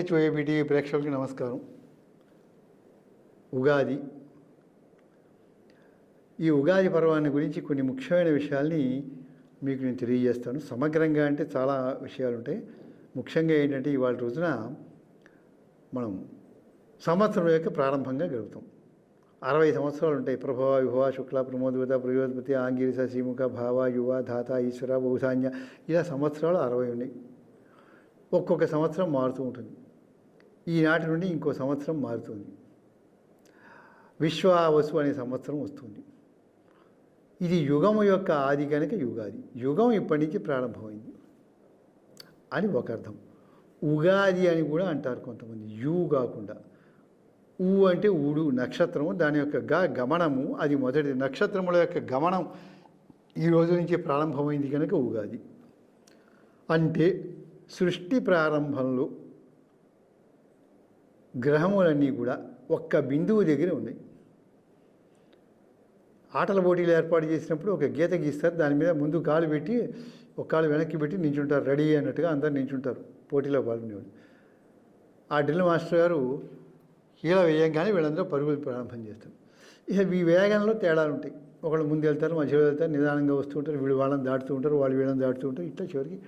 ఎస్హెచ్ఓఏబిటి ప్రేక్షకులకి నమస్కారం. ఉగాది. ఈ ఉగాది పర్వాన్ని గురించి కొన్ని ముఖ్యమైన విషయాల్ని మీకు నేను తెలియజేస్తాను. సమగ్రంగా అంటే చాలా విషయాలు ఉంటాయి ముఖ్యంగా ఏంటంటే ఇవాళ రోజున మనం సంవత్సరం యొక్క ప్రారంభంగా గడుపుతాం. అరవై సంవత్సరాలు ఉంటాయి. ప్రభవ విభవ శుక్ల ప్రమోదవిత ప్రయోజపతి ఆంగిరిస సీముఖ భావ యువ ధాత ఈశ్వర బహుధాన్య ఇలా సంవత్సరాలు అరవై ఉన్నాయి. ఒక్కొక్క సంవత్సరం మారుతూ ఉంటుంది. ఈనాటి నుండి ఇంకో సంవత్సరం మారుతుంది. విశ్వావసు అనే సంవత్సరం వస్తుంది. ఇది యుగము యొక్క ఆది కనుక యుగాది. యుగం ఇప్పటి నుంచి ప్రారంభమైంది అని ఒక అర్థం. ఉగాది అని కూడా అంటారు కొంతమంది. యు కాకుండా. ఊ అంటే ఊడు నక్షత్రము దాని యొక్క గ గమనము అది మొదటిది. నక్షత్రముల యొక్క గమనం ఈ రోజు నుంచి ప్రారంభమైంది కనుక ఉగాది. అంటే సృష్టి ప్రారంభంలో గ్రహములన్నీ కూడా ఒక్క బిందువు దగ్గర ఉన్నాయి. ఆటల పోటీలు ఏర్పాటు చేసినప్పుడు ఒక గీత గీస్తారు దాని మీద ముందు కాలు పెట్టి ఒక కాలు వెనక్కి పెట్టి నించుంటారు. రెడీ అన్నట్టుగా అందరు నించుంటారు. పోటీలో పాల్గొనేవాడు ఆ డ్రిల్ మాస్టర్ గారు హీల వేయంగానే వీళ్ళందరూ పరుగులు ప్రారంభం చేస్తారు. ఇక ఈ వేగంలో తేడాలు ఉంటాయి. ఒకళ్ళు ముందు వెళ్తారు మధ్యలో వెళ్తారు నిదానంగా వస్తూ ఉంటారు. వీళ్ళు వాళ్ళని దాటుతూ ఉంటారు వాళ్ళు వీళ్ళని దాటుతూ ఉంటారు. ఇట్లా చివరికి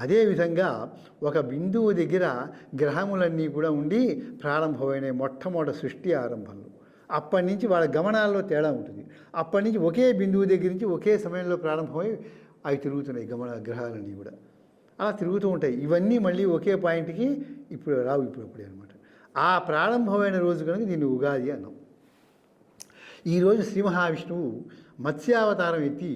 అదేవిధంగా ఒక బిందువు దగ్గర గ్రహములన్నీ కూడా ఉండి ప్రారంభమైన మొట్టమొదటి సృష్టి ఆరంభంలో. అప్పటి నుంచి వాళ్ళ గమనాల్లో తేడా ఉంటుంది. అప్పటి నుంచి ఒకే బిందువు దగ్గర నుంచి ఒకే సమయంలో ప్రారంభమై అవి తిరుగుతున్నాయి గమన గ్రహాలన్నీ కూడా. అలా తిరుగుతూ ఉంటాయి. ఇవన్నీ మళ్ళీ ఒకే పాయింట్కి ఇప్పుడు రావు ఇప్పుడు అప్పుడే అనమాట ఆ ప్రారంభమైన రోజు కనుక దీన్ని ఉగాది అన్నాం. ఈరోజు శ్రీ మహావిష్ణువు మత్స్యావతారం ఎత్తి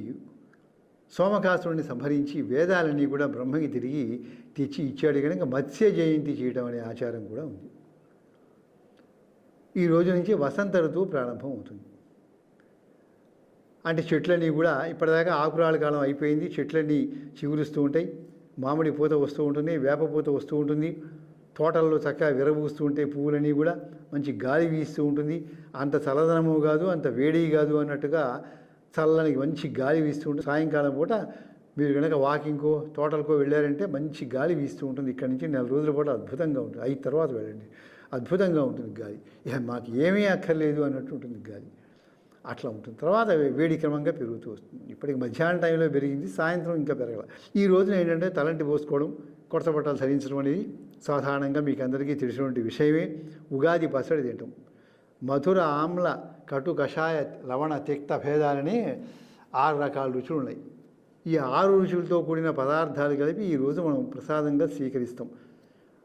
సోమకాసురుడిని సంహరించి వేదాలన్నీ కూడా బ్రహ్మకి తిరిగి తెచ్చి ఇచ్చాడు. కనుక మత్స్య జయంతి చేయడం అనే ఆచారం కూడా ఉంది. ఈ రోజు నుంచి వసంత ఋతువు ప్రారంభం అవుతుంది. అంటే చెట్లన్నీ కూడా ఇప్పటిదాకా ఆకురాల కాలం అయిపోయింది. చెట్లన్నీ చిగురుస్తూ ఉంటాయి. మామిడి పూత వస్తూ ఉంటుంది వేప పూత వస్తూ ఉంటుంది. తోటల్లో చక్కగా విరబూస్తూ ఉంటాయి పువ్వులన్నీ కూడా. మంచి గాలి వీస్తూ ఉంటుంది. అంత చల్లదనము కాదు అంత వేడి కాదు అన్నట్టుగా చల్లని మంచి గాలి వీస్తూ ఉంటుంది. సాయంకాలం పూట మీరు కనుక వాకింగ్కో తోటలకో వెళ్ళారంటే మంచి గాలి వీస్తూ ఉంటుంది. ఇక్కడ నుంచి నెల రోజుల పాటు అద్భుతంగా ఉంటుంది. అయిన తర్వాత వెళ్ళండి. అద్భుతంగా ఉంటుంది గాలి. ఇక మాకు ఏమీ అక్కర్లేదు అన్నట్టు ఉంటుంది గాలి. అట్లా ఉంటుంది. తర్వాత వేడి క్రమంగా పెరుగుతూ వస్తుంది. ఇప్పటికి మధ్యాహ్నం టైంలో పెరిగింది. సాయంత్రం ఇంకా పెరగల ఈ రోజున ఏంటంటే తలంటి పోసుకోవడం కొత్త బట్టలు ధరించడం అనేది సాధారణంగా మీకు అందరికీ తెలిసినటువంటి విషయమే. ఉగాది పసడి తింటాం. మధుర ఆమ్ల కటు కషాయ లవణ తిక్త భేదాలని ఆరు రకాల రుచులు ఉన్నాయి. ఈ ఆరు రుచులతో కూడిన పదార్థాలు కలిపి ఈరోజు మనం ప్రసాదంగా స్వీకరిస్తాం.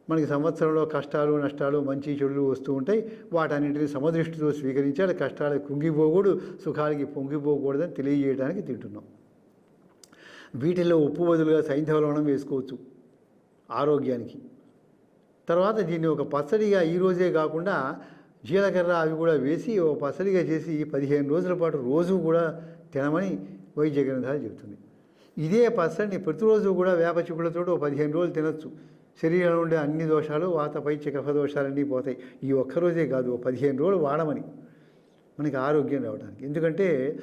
మనకి సంవత్సరంలో కష్టాలు నష్టాలు మంచి చెడులు వస్తూ ఉంటాయి. వాటన్నింటినీ సమదృష్టితో స్వీకరించాలి. కష్టాలకు కుంగిపోకూడదు సుఖాలకి పొంగిపోకూడదని తెలియజేయడానికి తింటున్నాం. వీటిల్లో ఉప్పు బదులుగా సైంధవ లవణం వేసుకోవచ్చు ఆరోగ్యానికి. తర్వాత దీన్ని ఒక పచ్చడిగా ఈ రోజే కాకుండా జీలకర్ర అవి కూడా వేసి ఓ పచ్చడిగా చేసి పదిహేను రోజుల పాటు రోజు కూడా తినమని వైద్య గ్రంథాలు చెబుతుంది. ఇదే పచ్చడిని ప్రతిరోజు కూడా వేప చిక్కులతో ఓ పదిహేను రోజులు తినొచ్చు. శరీరంలో ఉండే అన్ని దోషాలు వాతపై చికఫ దోషాలన్నీ పోతాయి. ఈ ఒక్కరోజే కాదు ఓ పదిహేను రోజులు వాడమని. మనకి ఆరోగ్యం రావడానికి. ఎందుకంటే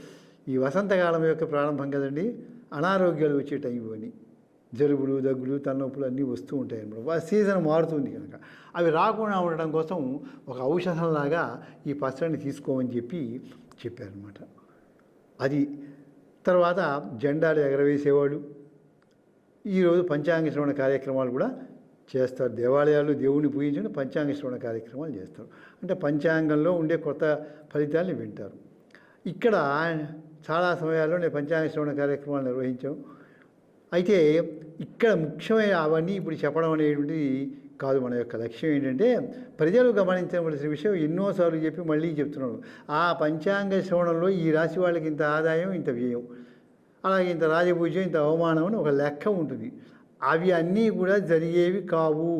ఈ వసంతకాలం యొక్క ప్రారంభం కదండి అనారోగ్యాలు వచ్చే టైం ఇవన్నీ. జలుబులు దగ్గులు తలనొప్పులు అన్నీ వస్తూ ఉంటాయి అనమాట. సీజన్ మారుతుంది కనుక. అవి రాకుండా ఉండడం కోసం ఒక ఔషధంలాగా ఈ పచ్చడిని తీసుకోమని చెప్పి చెప్పారనమాట. అది తర్వాత జెండాలు ఎగరవేసేవాడు ఈరోజు పంచాంగ శ్రవణ కార్యక్రమాలు కూడా చేస్తారు. దేవాలయాలు దేవుని పూజించడం పంచాంగ శ్రవణ కార్యక్రమాలు చేస్తారు. అంటే పంచాంగంలో ఉండే కొత్త ఫలితాలను వింటారు. ఇక్కడ చాలా సమయాల్లో నేను పంచాంగ శ్రవణ కార్యక్రమాలు నిర్వహించాం. అయితే ఇక్కడ ముఖ్యమైన అవన్నీ ఇప్పుడు చెప్పడం అనేటువంటిది కాదు మన యొక్క లక్ష్యం ఏంటంటే ప్రజలు గమనించవలసిన విషయం ఎన్నోసార్లు చెప్పి మళ్ళీ చెప్తున్నాను ఆ పంచాంగ శ్రవణంలో ఈ రాశి వాళ్ళకి ఇంత ఆదాయం ఇంత వ్యయం. అలాగే ఇంత రాజపూజ్యం ఇంత అవమానం అని ఒక లెక్క ఉంటుంది. అవి అన్నీ కూడా జరిగేవి కావు.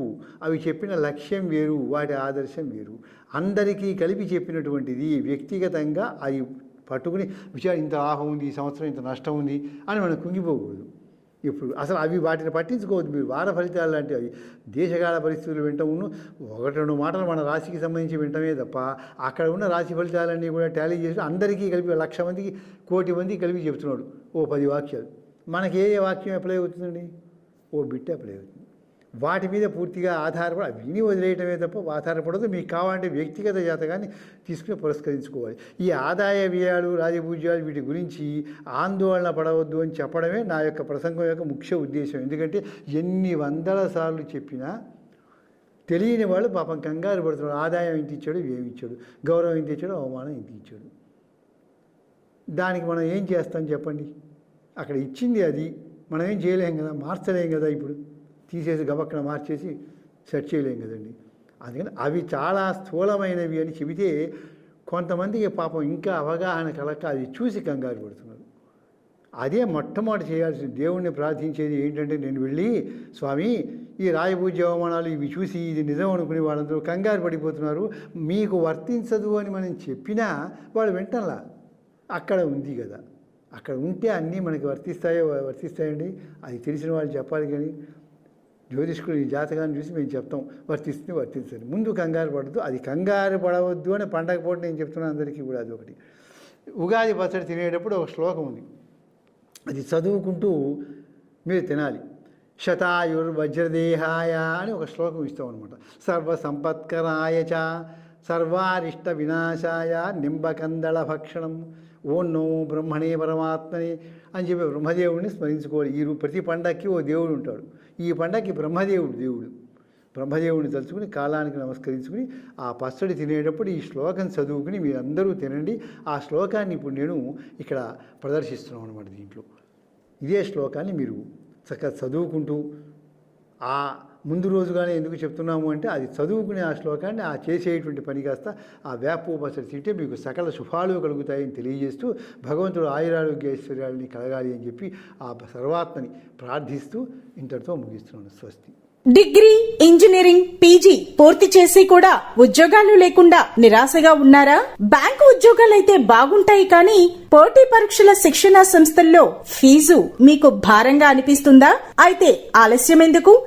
అవి చెప్పిన లక్ష్యం వేరు వాటి ఆదర్శం వేరు. అందరికీ కలిపి చెప్పినటువంటిది వ్యక్తిగతంగా అది పట్టుకుని విచారం ఇంత లాభం ఉంది ఈ సంవత్సరం ఇంత నష్టం ఉంది అని మనం కుంగిపోకూడదు. ఇప్పుడు అసలు అవి వాటిని పట్టించుకోవద్దు. మీరు వార ఫలితాలు లాంటివి అవి దేశకాల పరిస్థితులు వింటమును ఒకటి రెండు మాటలు మన రాశికి సంబంధించి వింటమే తప్ప అక్కడ ఉన్న రాశి ఫలితాలన్నీ కూడా టాలీ చేసి అందరికీ కలిపి లక్ష మందికి కోటి మందికి కలిపి చెప్తున్నాడు. ఓ పది వాక్యాలు. మనకి ఏ ఏ వాక్యం అప్లై అవుతుందండి? ఓ బిట్ అప్లై అవుతుంది. వాటి మీద పూర్తిగా ఆధారపడి విని వదిలేయటమే తప్ప ఆధారపడదు. మీకు కావాలంటే వ్యక్తిగత జాతకాన్ని తీసుకుని పురస్కరించుకోవాలి. ఈ ఆదాయ వ్యయాలు రాజపూజ్యాలు వీటి గురించి ఆందోళన పడవద్దు అని చెప్పడమే నా యొక్క ప్రసంగం యొక్క ముఖ్య ఉద్దేశం. ఎందుకంటే ఎన్ని వందల సార్లు చెప్పినా తెలియని వాళ్ళు పాపం కంగారు పడుతున్నారు. ఆదాయం ఇంత ఇచ్చాడు ఏమి ఇచ్చాడు? గౌరవం ఇంత ఇచ్చాడు? అవమానం ఇంత ఇచ్చాడు? దానికి మనం ఏం చేస్తాం చెప్పండి? అక్కడ ఇచ్చింది అది. మనం ఏం చేయలేం కదా? మార్చలేం కదా ఇప్పుడు? తీసేసి గబక్కన మార్చేసి సెట్ చేయలేం కదండి. అందుకని అవి చాలా స్థూలమైనవి అని చెబితే కొంతమందికి పాపం ఇంకా అవగాహన కలక అది చూసి కంగారు పడుతున్నారు. అదే మొట్టమొదటి చేయాల్సింది దేవుణ్ణి ప్రార్థించేది ఏంటంటే నేను వెళ్ళి స్వామి ఈ రాయపూజ అవమానాలు ఇవి చూసి ఇది నిజం అనుకునే వాళ్ళందరూ కంగారు పడిపోతున్నారు. మీకు వర్తించదు అని మనం చెప్పినా వాళ్ళు వింటంలా అక్కడ ఉంది కదా. అక్కడ ఉంటే అన్నీ మనకి వర్తిస్తాయో వర్తిస్తాయండి. అది తెలిసిన వాళ్ళు చెప్పాలి కానీ జ్యోతిష్కుడు ఈ జాతకాన్ని చూసి మేము చెప్తాం వర్తిస్తుంది వర్తిస్తుంది. ముందు కంగారు పడద్దు అది కంగారు పడవద్దు అని పండగ పూట నేను చెప్తున్నాను అందరికీ కూడా అది ఒకటి. ఉగాది పచ్చడి తినేటప్పుడు ఒక శ్లోకం ఉంది. అది చదువుకుంటూ మీరు తినాలి. శతాయుర్ వజ్రదేహాయ అని ఒక శ్లోకం ఇస్తాం అనమాట సర్వసంపత్కరాయ చ సర్వారిష్ట వినాశాయ నింబకందళ భక్షణం ఓం నో బ్రహ్మణే పరమాత్మనే అని చెప్పి బ్రహ్మదేవుడిని స్మరించుకోవాలి. ఈ ప్రతి పండక్కి ఓ దేవుడు ఉంటాడు. ఈ పండక్కి బ్రహ్మదేవుడు దేవుడు. బ్రహ్మదేవుని తలుచుకుని కాలానికి నమస్కరించుకుని ఆ పచ్చడి తినేటప్పుడు ఈ శ్లోకం చదువుకుని మీరందరూ తినండి. ఆ శ్లోకాన్ని ఇప్పుడు నేను ఇక్కడ ప్రదర్శిస్తున్నాను అనమాట దీంట్లో. ఇదే శ్లోకాన్ని మీరు చక్కగా చదువుకుంటూ ఆ ముందు రోజుగానే ఎందుకు చెప్తున్నాము అంటే అది చదువుకునే ఆ శ్లోకాన్ని ఆ చేసేటువంటి పని కాస్త ఆ వేప తింటే మీకు సకల శుభాలు కలుగుతాయని తెలియజేస్తూ భగవంతుడు ఆయురారోగ్యశ్వర్యాలని కలగాలి అని చెప్పి ఆ సర్వాత్మని ప్రార్థిస్తూ ఇంతటితో ముగిస్తున్నాను. స్వస్తి. డిగ్రీ ఇంజనీరింగ్ పీజీ పూర్తి చేసి కూడా ఉద్యోగాలు లేకుండా నిరాశగా ఉన్నారా? బ్యాంకు ఉద్యోగాలైతే బాగుంటాయి కానీ పోటీ పరీక్షల శిక్షణ సంస్థల్లో ఫీజు మీకు భారంగా అనిపిస్తుందా? అయితే ఆలస్యం ఎందుకు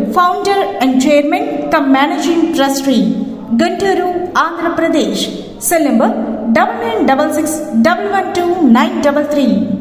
founder and chairman cum managing trustee, Gunteru, Andhra Pradesh. Cell number double nine double six double one two nine double three.